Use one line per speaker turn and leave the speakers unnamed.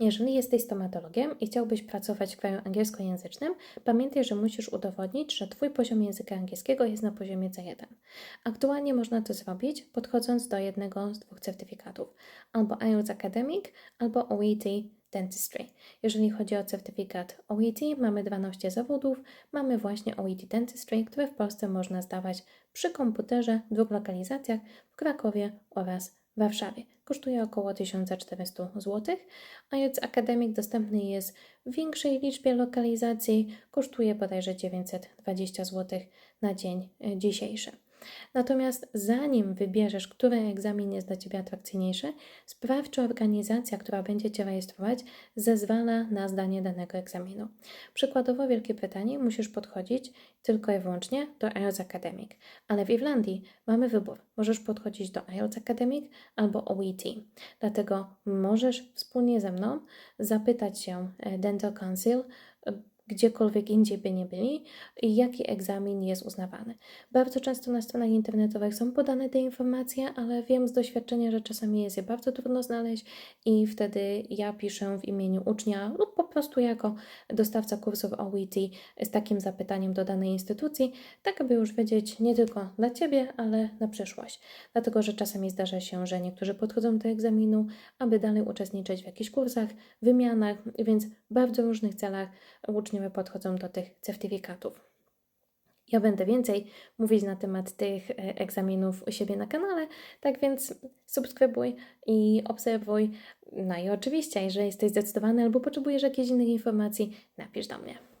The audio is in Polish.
Jeżeli jesteś stomatologiem i chciałbyś pracować w kraju angielskojęzycznym, pamiętaj, że musisz udowodnić, że Twój poziom języka angielskiego jest na poziomie C1. Aktualnie można to zrobić podchodząc do jednego z dwóch certyfikatów, albo IELTS Academic, albo OET Dentistry. Jeżeli chodzi o certyfikat OET, mamy 12 zawodów, mamy właśnie OET Dentistry, które w Polsce można zdawać przy komputerze w dwóch lokalizacjach w Krakowie oraz Warszawie. Kosztuje około 1400 zł. IELTS Academic dostępny jest w większej liczbie lokalizacji, kosztuje bodajże 920 zł na dzień e, dzisiejszy. Natomiast zanim wybierzesz, który egzamin jest dla Ciebie atrakcyjniejszy, sprawdź, czy organizacja, która będzie Cię rejestrować, zezwala na zdanie danego egzaminu. Przykładowo w Wielkiej Brytanii musisz podchodzić tylko i wyłącznie do IELTS Academic, ale w Irlandii mamy wybór. Możesz podchodzić do IELTS Academic albo OET. Dlatego możesz wspólnie ze mną zapytać się e, Dental Council, gdziekolwiek indziej by nie byli, jaki egzamin jest uznawany. Bardzo często na stronach internetowych są podane te informacje, ale wiem z doświadczenia, że czasami jest je bardzo trudno znaleźć i wtedy ja piszę w imieniu ucznia lub po prostu jako dostawca kursów OET z takim zapytaniem do danej instytucji, tak aby już wiedzieć nie tylko dla Ciebie, ale na przyszłość. Dlatego, że czasami zdarza się, że niektórzy podchodzą do egzaminu, aby dalej uczestniczyć w jakichś kursach, wymianach, więc w bardzo różnych celach uczniowie podchodzą do tych certyfikatów. Ja będę więcej mówić na temat tych e, egzaminów u siebie na kanale, tak więc subskrybuj i obserwuj. No i oczywiście, jeżeli jesteś zdecydowany albo potrzebujesz jakichś innych informacji, napisz do mnie.